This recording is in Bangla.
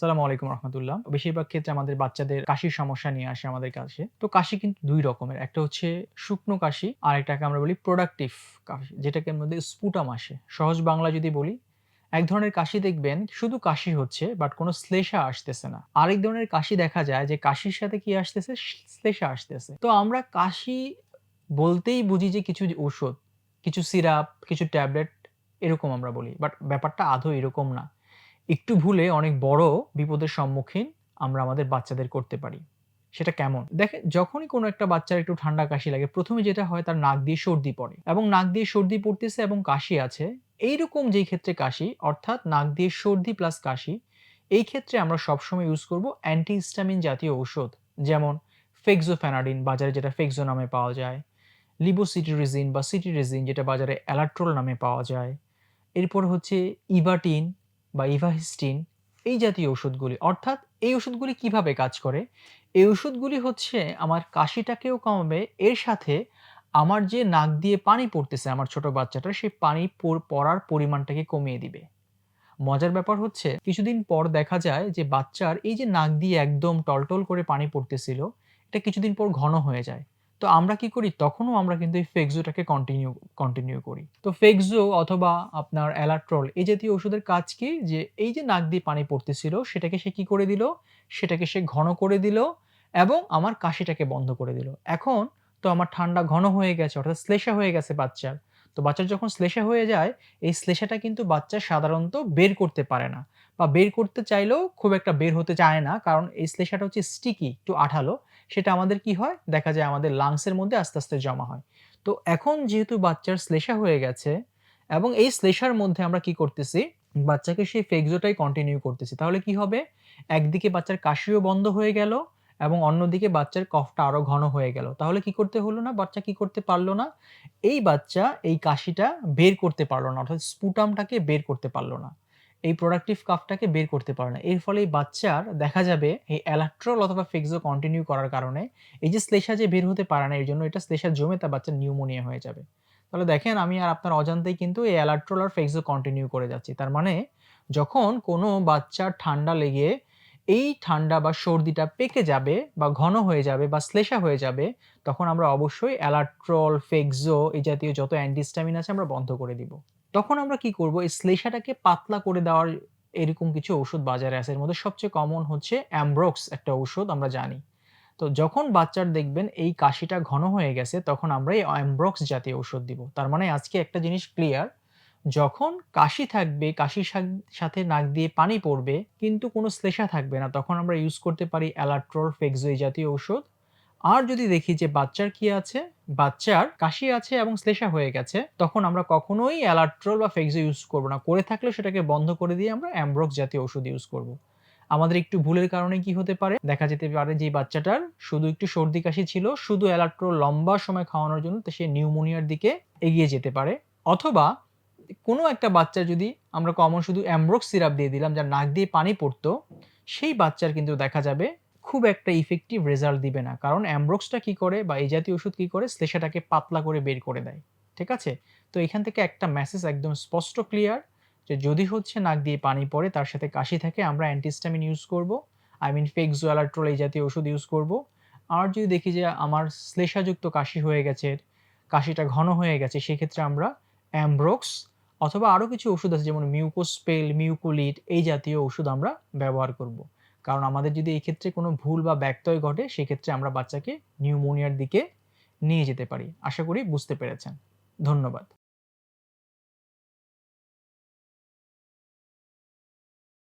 সালামু আলাইকুম রহমতুল্লাহ। বেশিরভাগ ক্ষেত্রে আমাদের বাচ্চাদের কাশির সমস্যা নিয়ে আসে আমাদের কাছে তো কাশি কিন্তু দুই রকমের। একটা হচ্ছে শুকনো কাশি, আর একটাকে আমরা বলি প্রোডাক্টিভ কাশি, যেটাকে মধ্যে স্পুটাম আসে। সহজ বাংলা যদি বলি, এক ধরনের কাশি দেখবেন, শুধু কাশি হচ্ছে বাট কোনো শ্লেষা আসতেছে না। আরেক ধরনের কাশি দেখা যায়, যে কাশির সাথে কি আসতেছে? শ্লেষা আসতেছে। তো আমরা কাশি বলতেই বুঝি যে কিছু ওষুধ কিছু সিরাপ কিছু ট্যাবলেট এরকম আমরা বলি। বাট ব্যাপারটা আদৌ এরকম না। একটু ভুলে অনেক বড় বিপদের সম্মুখীন আমরা আমাদের বাচ্চাদের করতে পারি। সেটা কেমন? দেখে যখনই কোনো একটা বাচ্চার একটু ঠান্ডা কাশি লাগে, প্রথমে যেটা হয় তার নাক দিয়ে সর্দি পড়ে এবং নাক দিয়ে সর্দি পড়তেছে এবং কাশি আছে, এইরকম যেই ক্ষেত্রে কাশি, অর্থাৎ নাক দিয়ে সর্দি প্লাস কাশি, এই ক্ষেত্রে আমরা সবসময় ইউজ করব অ্যান্টিহিস্টামিন জাতীয় ঔষধ, যেমন ফেক্সোফ্যানাডিন বাজারে যেটা ফেক্সো নামে পাওয়া যায় লিবোসিটিরিজিন বা সিটিরিজিন যেটা বাজারে অ্যালাট্রোল নামে পাওয়া যায়, এরপর হচ্ছে ইভাটিন বা ইভাহিস্টিন, এই জাতীয় ওষুধগুলি, অর্থাৎ এই ওষুধগুলি কীভাবে কাজ করে? এই ওষুধগুলি হচ্ছে আমার কাশিটাকেও কমাবে, এর সাথে আমার যে নাক দিয়ে পানি পড়তেছে আমার ছোট বাচ্চাটার সেই পানি পড়ার পরিমাণটাকে কমিয়ে দিবে। মজার ব্যাপার হচ্ছে, কিছুদিন পর দেখা যায় যে বাচ্চার এই যে নাক দিয়ে একদম টলটল করে পানি পড়তেছিল, এটা কিছুদিন পর ঘন হয়ে যায়। তো আমরা কি করি? তখনও আমরা কিন্তু এই ফেক্সোটাকে কন্টিনিউ কন্টিনিউ করি। তো ফেক্সো অথবা আপনার অ্যালাট্রল এই জাতীয় ওষুধের কাজ কি? যে এই যে নাক দিয়ে পানি পড়তেছিল, সেটাকে সে কি করে দিল? সেটাকে সে ঘন করে দিল এবং আমার কাশিটাকে বন্ধ করে দিল। এখন তো আমার ঠান্ডা ঘন হয়ে গেছে, অর্থাৎ শ্লেষা হয়ে গেছে বাচ্চার। তো বাচ্চার যখন শ্লেষা হয়ে যায়, এই শ্লেষাটা কিন্তু বাচ্চা সাধারণত বের করতে পারে না বা বের করতে চাইলেও খুব একটা বের হতে চায় না, কারণ এই শ্লেষাটা হচ্ছে স্টিকি একটু আঠালো। সেটা আমাদের কি হয়? দেখা যায় আমাদের লাংসের মধ্যে আস্তে আস্তে জমা হয়। তো এখন যেহেতু বাচ্চার শ্লেষা হয়ে গেছে এবং এই শ্লেষার মধ্যে আমরা কি করতেছি? বাচ্চাকে সেই ফেক্সোটাই কন্টিনিউ করতেছি। তাহলে কি হবে? একদিকে বাচ্চার কাশিও বন্ধ হয়ে গেল এবং অন্যদিকে বাচ্চার কফটা আরও ঘন হয়ে গেল। তাহলে কি করতে হলো না? বাচ্চা কি করতে পারল না? এই বাচ্চা এই কাশিটা বের করতে পারল না, অর্থাৎ স্পুটামটাকে বের করতে পারল না। এই প্রোডাক্টিভ কাফটাকে বের করতে পারে না। এর ফলে এই বাচ্চার দেখা যাবে এই অ্যালাট্রল অথবা ফেক্সো কন্টিনিউ করার কারণে এই যে শ্লেষা যে বের হতে পারে না, এর জন্য এটা শ্লেষা জমে তার বাচ্চার নিউমোনিয়া হয়ে যাবে। তাহলে দেখেন আমি আর আপনার অজান্তেই কিন্তু এই অ্যালাট্রল আর ফেক্সো কন্টিনিউ করে যাচ্ছি। তার মানে যখন কোনো বাচ্চার ঠান্ডা লেগে এই ঠান্ডা বা সর্দিটা পেকে যাবে বা ঘন হয়ে যাবে বা শ্লেষা হয়ে যাবে, তখন আমরা অবশ্যই অ্যালাট্রল ফেক্সো এই জাতীয় যত অ্যান্টিস্টামিন আছে আমরা বন্ধ করে দিব। তখন আমরা কি করব? এই শ্লেষাটাকে পাতলা করে দেওয়ার এরকম কিছু ওষুধ বাজারে আছে। এর মধ্যে সবচেয়ে কমন হচ্ছে অ্যামব্রক্স একটা ওষুধ আমরা জানি। তো যখন বাচ্চার দেখবেন এই কাশিটা ঘন হয়ে গেছে, তখন আমরা এই অ্যামব্রক্স জাতীয় ওষুধ দিব। তার মানে আজকে একটা জিনিস ক্লিয়ার যখন কাশি থাকবে, কাশির সাথে নাক দিয়ে পানি পড়বে, কিন্তু কোনো শ্লেষা থাকবে না। তখন আমরা ইউজ করতে পারি অ্যালাট্রল ফেক্সো জাতীয় ওষুধ আর যদি দেখি যে বাচ্চার কি আছে, বাচ্চার কাশি আছে এবং শ্লেষা হয়ে গেছে, তখন আমরা কখনোই অ্যালাট্রল বা ফেক্সো ইউজ করব না। করে থাকলে সেটাকে বন্ধ করে দিয়ে আমরা অ্যামব্রক্স জাতীয় ওষুধ ইউজ করব। আমাদের একটু ভুলের কারণে কি হতে পারে? দেখা যেতে পারে যে বাচ্চাটার শুধু একটু সর্দি কাশি ছিল, শুধু অ্যালাট্রল লম্বা সময় খাওয়ানোর জন্য সে নিউমোনিয়ার দিকে এগিয়ে যেতে পারে। অথবা কোনো একটা বাচ্চা যদি আমরা কমন শুধু অ্যামব্রক্স সিরাপ দিয়ে দিলাম, যার নাক দিয়ে পানি পড়তো, সেই বাচ্চার কিন্তু দেখা যাবে খুব একটা ইফেক্টিভ রেজাল্ট দিবে না। কারণ অ্যামব্রক্সটা কি করে বা এই জাতীয় ওষুধ কি করে? শ্লেষাটাকে পাতলা করে বের করে দেয়। ঠিক আছে? তো এখান থেকে একটা মেসেজ একদম স্পষ্ট ক্লিয়ার যে যদি হচ্ছে নাক দিয়ে পানি পড়ে, তার সাথে কাশি থাকে, আমরা অ্যান্টিস্টামিন ইউজ করব। আই মিন ফেক্সোয়ালাট্রোল এই জাতীয় ওষুধ ইউজ করব। আর যদি দেখি যে আমার শ্লেষাযুক্ত কাশি হয়ে গেছে, কাশিটা ঘন হয়ে গেছে, সেক্ষেত্রে আমরা অ্যামব্রক্স অথবা আরও কিছু ওষুধ আছে, যেমন মিউকোস্পেল মিউকোলিট এই জাতীয় ওষুধ আমরা ব্যবহার করব। কারণ আমাদের যদি এই ক্ষেত্রে কোনো ভুল বা ব্যক্তয় ঘটে, সেক্ষেত্রে আমরা বাচ্চাকে নিউমোনিয়ার দিকে নিয়ে যেতে পারি। আশা করি বুঝতে পেরেছেন। ধন্যবাদ।